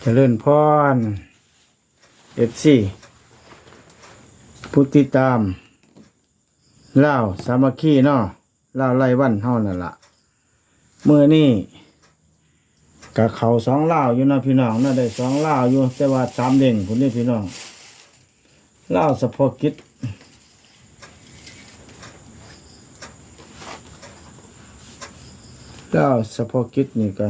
เจริญพรเอฟซีผู้ติดตามเล่าสามัคคีเนาะเล่าไล่วันเฮานั่นละเมื่อนี้กับเขาสองเล่าอยู่นะพี่น้องเนาะได้สองเล่าอยู่ แต่ว่าสามเด้งคนนี้พี่น้องเล่าสะโพกิจเล่าสะโพกกิจนี่ก็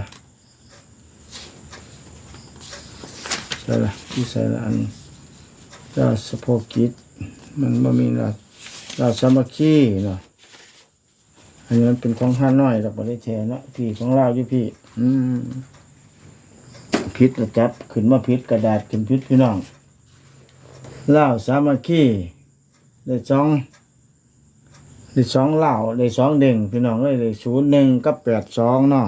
ใช่ละที่ใส่ละอันราชสโพกิจ มันบ่มีราชราชสามัคคีเนาะอันนี้มันเป็นของห้าน้อยดอกบ่ได้แท้เนาะพี่ของเราอยู่พี่ อืมพิษจับขึ้นมาพิษกระดาษขึ้นพิษพี่น้องเล่าสามัคคีได้สองได้สองเหล่าได้สองเด้งพี่น้องเอ้ยได้ศูนย์หนึ่งกับแปดสองเนาะ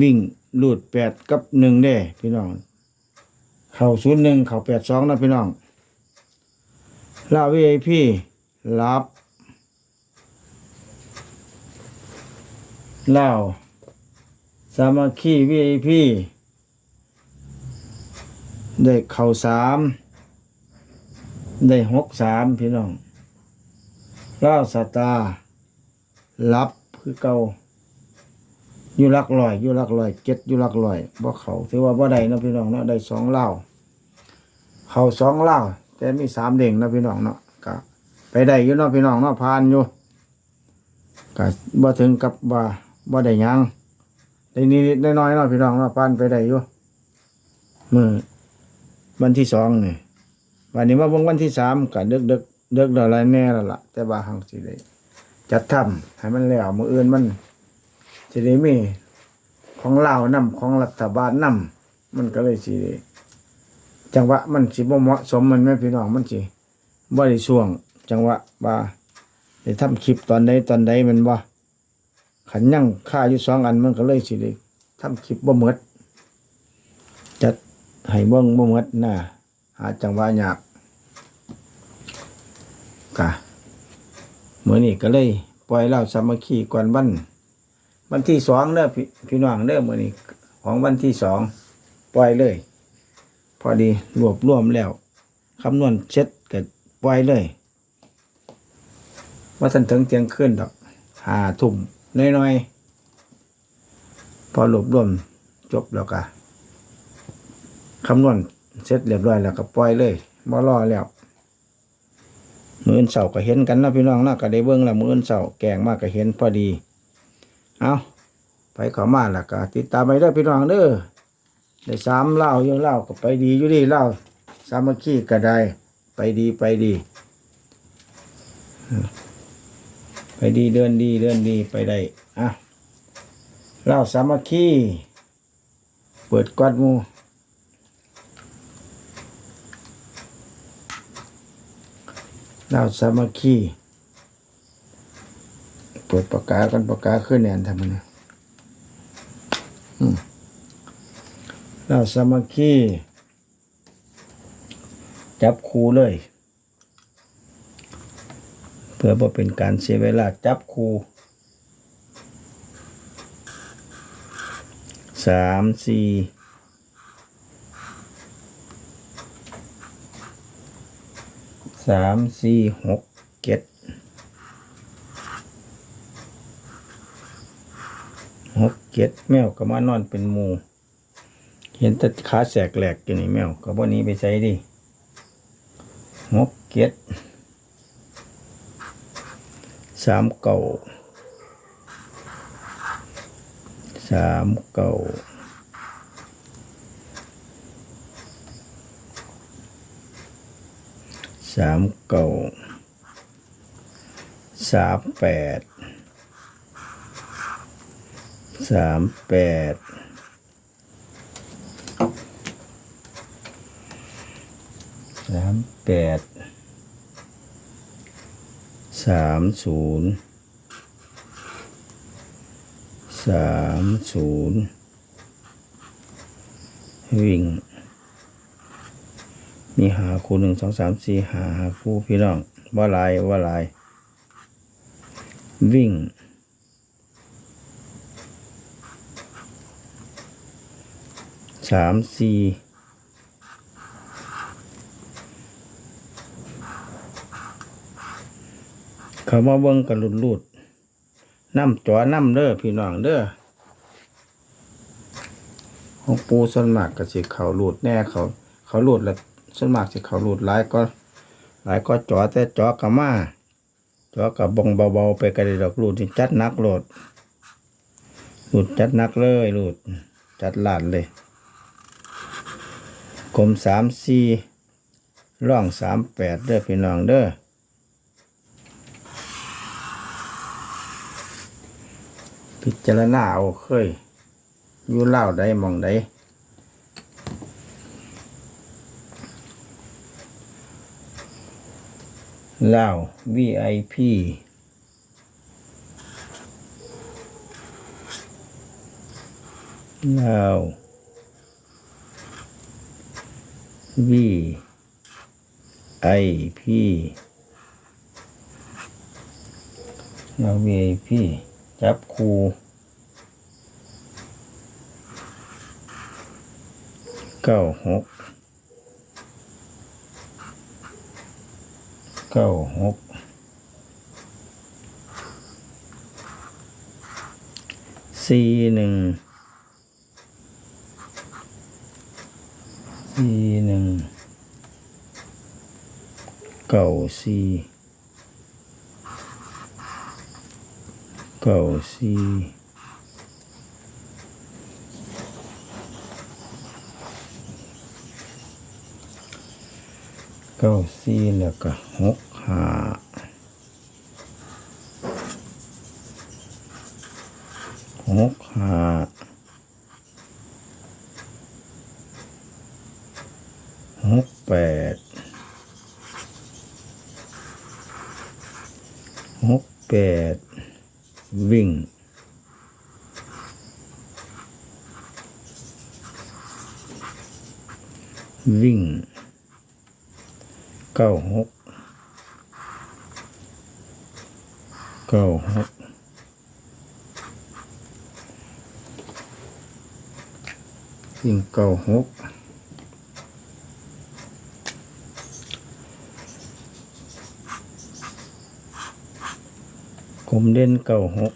วิ่งหลูดแปดกับหนึ่งเด้พี่น้อง เข่าศูนย์หนึ่งเข่าแปดสองนะพี่น้องลาวีไอพีรับเล่าสามัคคีวีไอพีได้เข่าสามได้หกสามพี่น้องเล่าสตาร์รับคือเก่า อยู่ลักลอยอยู่ลักลอยเจ็ดอยู่ลักลอยบ่เขาถือว่าบ่ได้นะพี่น้องเนาะได้สองเล่าเขาสองเล่าแต่มีสามเด้งนะพี่น้องเนาะก็ไปได้อยู่เนาะพี่น้องเนาะผ่านอยู่ก็บ่ถึงกับว่าบ่ได้ยังได้นิดๆน้อยๆเนาะพี่น้องเนาะผ่านไปได้อยู่มือวันที่สองนี่วันนี้มาเบิ่งวันที่สามก็ดึกดึกๆดึกดอกอะไรแน่แล้วล่ะ แต่ว่าหังสิได้จัดทำให้มันแล้วมืออื่นมัน สิได้มีของลาวนํของรัฐบาลนํมันก็เลยสิจังหวะมันสิบ่เหมาะสมมันแม่พี่น้องมันสิบ่ได้ช่วง จังหวะว่าได้ทำคลิปตอนใดตอนใดมันบ่ขันยังค่าอยู่สองอันมันก็เลยสิได้ทำคลิปบ่หมดจัดให้เบิ่งบ่หมดน่ะหาจังหวะยากกะมื้อนี้ก็เลย ปล่อยเหล่าสามัคคีก่อนวัน วันที่สองเด้อพี่พี่น้องเด้อมื้อนี้ของวันที่สองปล่อยเลย พอดีรวบรวมแล้วคำนวณเช็ดก็ปล่อยเลยว่าทันถึงเตียงขึ้นดอกหาทุ่มน้อยๆพอรวบรวมจบแล้วก็คำนวณเสร็จเรียบร้อยแล้วก็ปล่อยเลยบ่รอแล้วมืออนเสาร์ก็เห็นกันนะพี่น้องนะก็ได้เบิ่งแล้วมืออนเสาร์แกงมากก็เห็นพอดี เอาไปเขอมาแล้วก็ติดตามไปได้พี่น้องเด้อได้สามเล่ายู่เล่าก็ไปดีอยู่ดีเล่าสามัคคีก็ได้ไปดีไปดี ไปดีเดินดีเดินดีไปได้อะเล่าสามัคคีเปิดกวาดมูเล่าสามัคคีเปิดปากกากันปากกาขึ้นแนนทำมันนะเราสามัคคีจับคูเลย เพื่อบ่เป็นการเสียเวลาจับคูสามสี่สามสี่หกเจ็ด หกเจ็ดแมวก็มานอนเป็นหมูเห็นแต่ขาแสกแหลกอยู่นี่แมวก็บ่นี้ไปใส่ดิหกเก็ดสามเก่าสามเก่าสามเก่าสามแปด สามแปดสามแปดสามศูนย์สามศูนย์วิ่ง มีหาคู่หนึ่งสองสามสี่หาหาคู่พี่น้องว่าลายว่าลายวิ่ง สามสี่เขามาเบิ่งกันหลุดลุดน้ำจอน้ำเด้อพี่น้องเด้อของปูส่วนมากก็สิเขาหลุดแน่เขา เขาหลุดแล้วส่วนมากสิเขาหลุดหลายก็ หลายก็จอแต่จอกะมาจอกับบงเบาๆไปกระเดดอกหลุดจัดนักโหลดหลุดจัดนักเลยหลุดจัดหลานเลย กลมสามสี่ร่องสามแปดเด้อพี่น้องเด้อพิจารณาเอาเคยอยู่เล่าวใดหมองใดเล่าว VIP เล่า ว V I P เรา V I P จับคูเก้าหกเก้าหกสี่หนึ่ง สี่หนึ่งเก้าสี่เก้าสี่เก้าสี่แล้วก็หกห้าหกห้า หก แปดหกแปดวิ่งวิ่งเก้าหกเก้าหกวิ่งเก้าหก กลมเด่นเก้าหก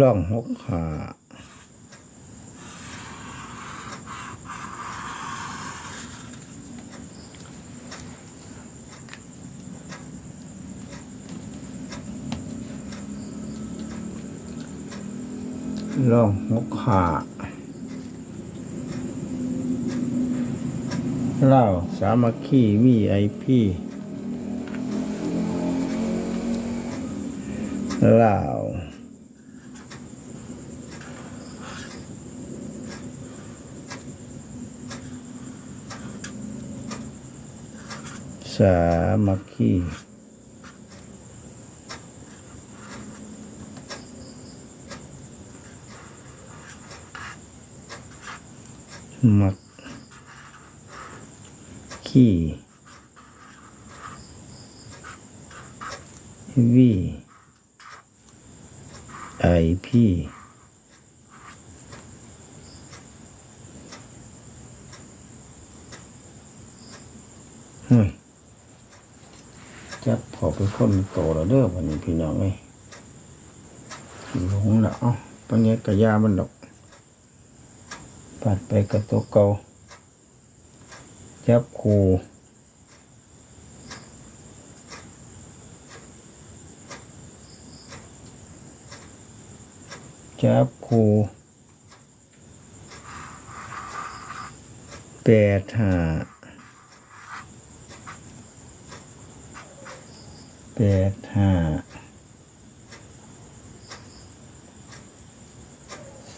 ล่องหกขาล่องหกขาเล่าสามัคคีวีไอพี ลาวสามั คคีมักขี้วีไอพี่เฮ้ยจับพอเป็นคนโตแล้วเด้อวันนี้พี่น้องเอ้หลงละเอ้าปัญญากระยามันดอกปัดไปกระตัวเกาจับคู จับคูแปดห้าแปดห้า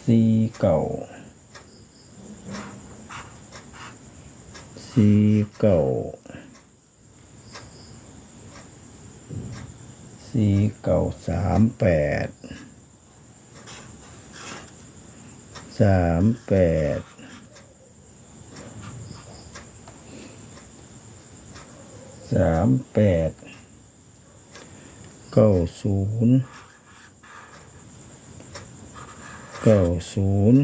สี่เก่าสี่เก่าสี่เก่าสามแปด สามแปดสามแปดเก้าศูนย์เก้าศูนย์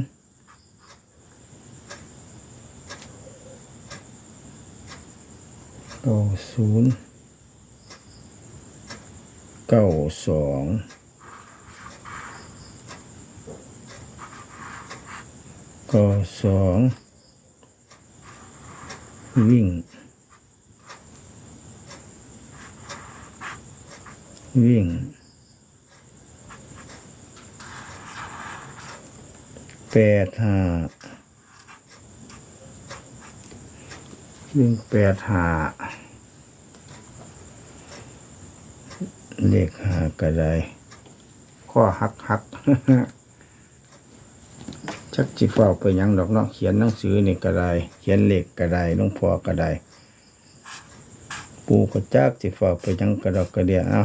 เก้าศูนย์เก้าสอง ก้าสองวิ่ง วิ่งแปดหาวิ่งแปดหาเลขหาก็ไดข้อหักหัก ชักจิเฝ้าไปยังดอกเนาะเขียนหนังสือนี่ก็ได้เขียนเหล็กก็ได้หลวงพอก็ได้ปูก็จักจิเฝ้าไปยังกระดอกกระเดียเอา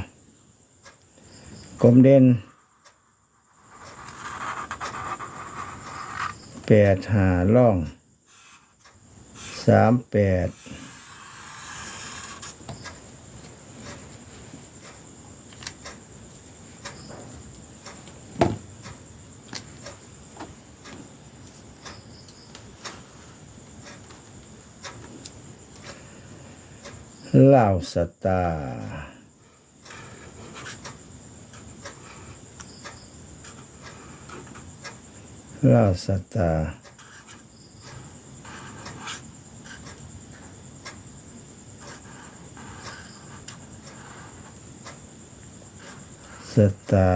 กลมเด่นแปดหาล่องสามแปด เหล่าสตาร์ลาสตาสตา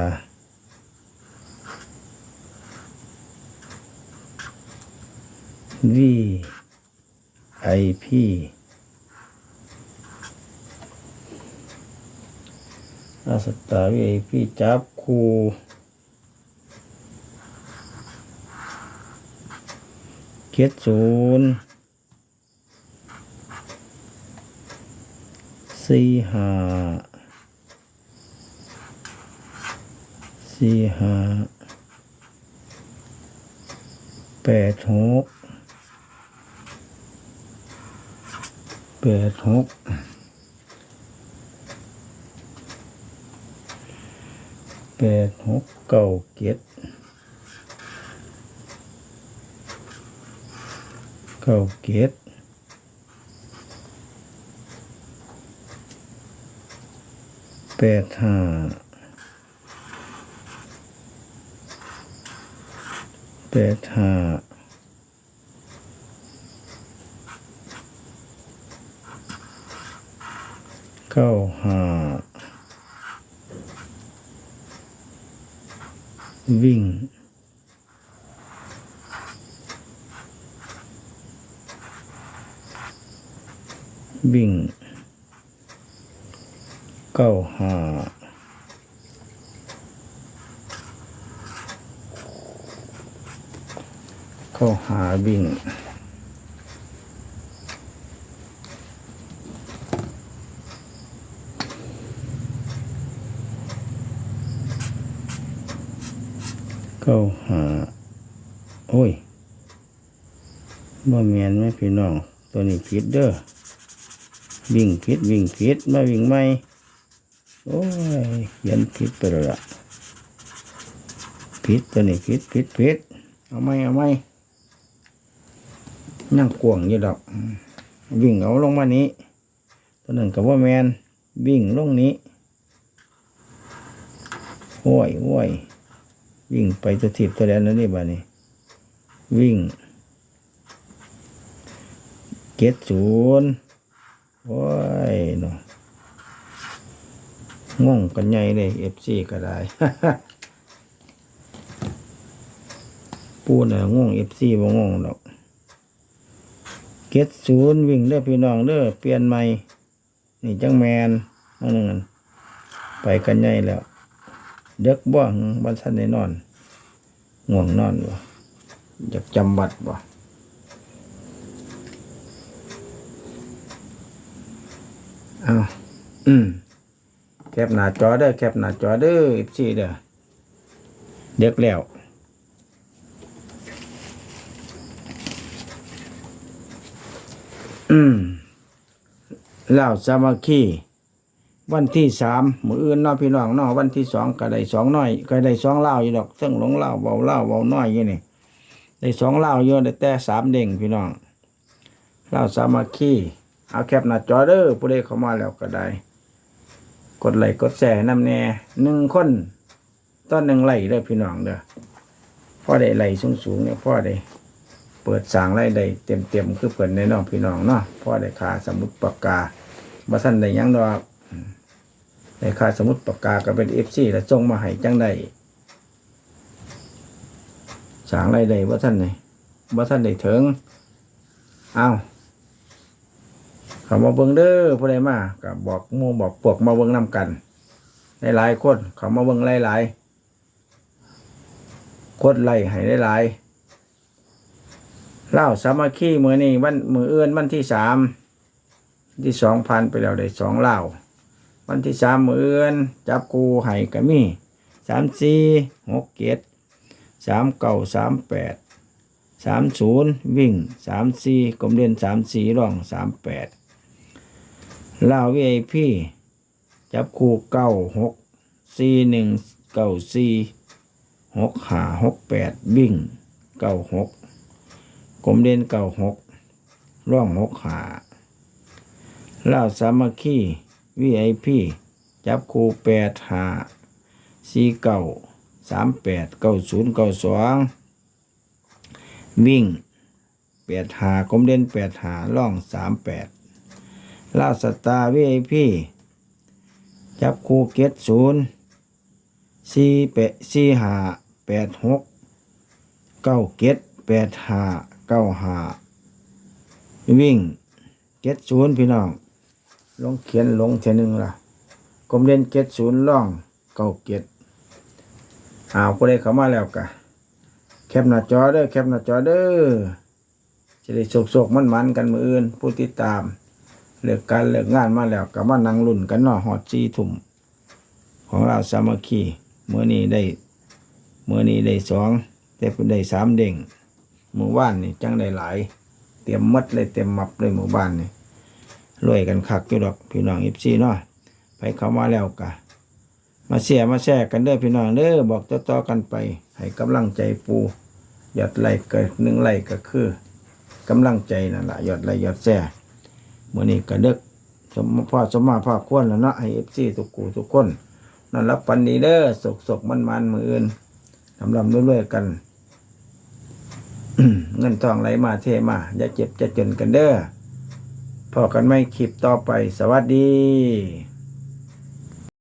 วีไอพีาสตาวีไอพีจับคูเจ็ดศูนย์สี่ห้าสี่ห้าแปดหกแปดหก ปดหกเก้าเจ็ดเก้าเกตแปดห้าแปดห้าเก้าห้า วิ่ง วิ่งเก้าห้าเก้าหาวิ่ง เก้าหาโอ้ยบ่แมนไหมพี่น้อง ตัวนี้ผิดเด้อวิ่งผิดวิ่งผิดมาวิ่งไม่โอ้ยเขียนผิดไปแล้วล่ะผิดตัวนี้ผิดผิดผิดเอาไหมเอาไหมนั่งกวงอยู่ดอก วิ่งเอาลงมานี้ ตัวนั้นกับว่าแมนวิ่งลงนี้โอ้ยโอ้ย วิ่งไปตัวทิพตัวแดนแล้วนี่บ้านี้ วิ่งเจ็ดศูนย์โอ้ยเนาะงงกันใหญ่เลยเอฟซีก็ได้ปูน่ะงงเอฟซีบ่งงดอกเกตศูนย์วิ่งเด้อพี่น้องเด้อเปลี่ยนใหม่ นี่จังแมนนั่นนึงอันไปกันใหญ่แล้ว เด็กบ่หึบันทันได้นอนง่วงนอนบ่อยากจำบัดบ่เอาอืมแคปหน้าจอเด้อแคปหน้าจอเด้ออีสี่เด้อเด็กแล้วอืมเล่าสามัคคี วันที่สามมืออื่นนาพี่น้องนาวันที่สองก็ได้สองน้อยก็ได้สองเล่าอยู่ดอกซึ่งหลงเล่าเบาเล่าเบาน้อยอยู่นี่ได้สองเล่าเยอะได้แต่สามเด้งพี่น้องเล่าสามัคคีเอาแคปหน้าจอเด้อผู้ใดเข้ามาแล้วก็ได้ กดไลค์กดแชร์น้ำแน่หนึ่งคนต้นหนึ่งไลค์เด้อพี่น้องเด้อพ่อได้ไลค์สูงๆเนี่ยพ่อได้เปิดสางไล่ได้เต็มๆคือเปิดในน้องพี่น้องเนาะพ่อได้ขาสมุดปากกาบ่ทันได้ยังดอก ในค่าสมุดปากกาก็เป็นเอฟซีแล้วส่งมาให้จังได้สางไรได้ว่าท่านไหนว่าท่านได้ถึงเอาเขามาเบิ่งเด้อผู้ใดมาก็บอกมูบอกพวกมาเบิ่งนำกันหลายๆคนเขามาเบิ่งหลายๆกดไล่ให้หลายๆเล่าสามัคคีมือนี้วันมือเอื้อนวันที่สามที่สองพันไปแล้วได้สองเล่า วันที่สามมือเอือนจับกูไห้กะมีสามสี่หกเจ็ดสามเก้าสามแปดสามศูนย์วิ่งสามสี่กลมเด่นสามสี่ร่องสามแปดลาววีไอพีจับคู่เก้าหกสี่หนึ่งเก้าสี่หกหาหกแปดวิ่งเก้าหกกลมเด่นเก้าหกร่องหกหาลาวสามัคคี VIP จับคู่แปดห้าสี่เก้าสามแปดเก้าศูนย์เก้าสองวิ่งแปดหากลมเด่นแปดหาล่องสามแปดลาสตาร์ VIP จับคู่เกตศูนย์สี่แปดสี่หาแปดหกเก้าเกตแปดหาเก้าหาวิ่งเกตศูนย์พี่น้อง ลงเขียนลงเทนึงล่ะกลมเด่นเกตศูนย์ล่องเก้าเกตอ้าวผู้ใดเข้ามาแล้วกะแคปหน้าจอเด้อแคปหน้าจอเด้อจะได้โศกๆมันๆกันมืออื่น ผู้ติดตามเลิกการเลิกงานมาแล้วกับมานั่งลุ่นกันเนาะฮอดจีทุ่มของเราสามัคคีเมื่อนี้ได้เมื่อนี้ได้สองแต่เพิ่นได้สามเด้งหมู่บ้านนี่จังได้หลาย เตรียมมัดเลยเตรียมมับเลยหมู่บ้านนี่ รวยกันคักอยู่ดอกพี่น้องเอฟซีเนาะไปเข้ามาแล้วกะมาเสียมาแชร์กันเด้อพี่น้องเด้อบอกต่อๆกันไป ให้กำลังใจปูยอดไลก็หนึ่งไลก็คือกำลังใจนั่นแหละยอดไลค์ยอดแชร์มื่อนี้ก็เด็กสมพ่อสมมาพ่อควรแล้วเนาะให้เอฟซีทุกกูทุกคนนอนรับปันดีเด้อสกสกมันมันมืออื่นลำลำเรวยๆกันเงินทองไหลมาเทมาอย่าเจ็บจะจนกันเด้อ พอกันไม่คลิปต่อไป สวัสดี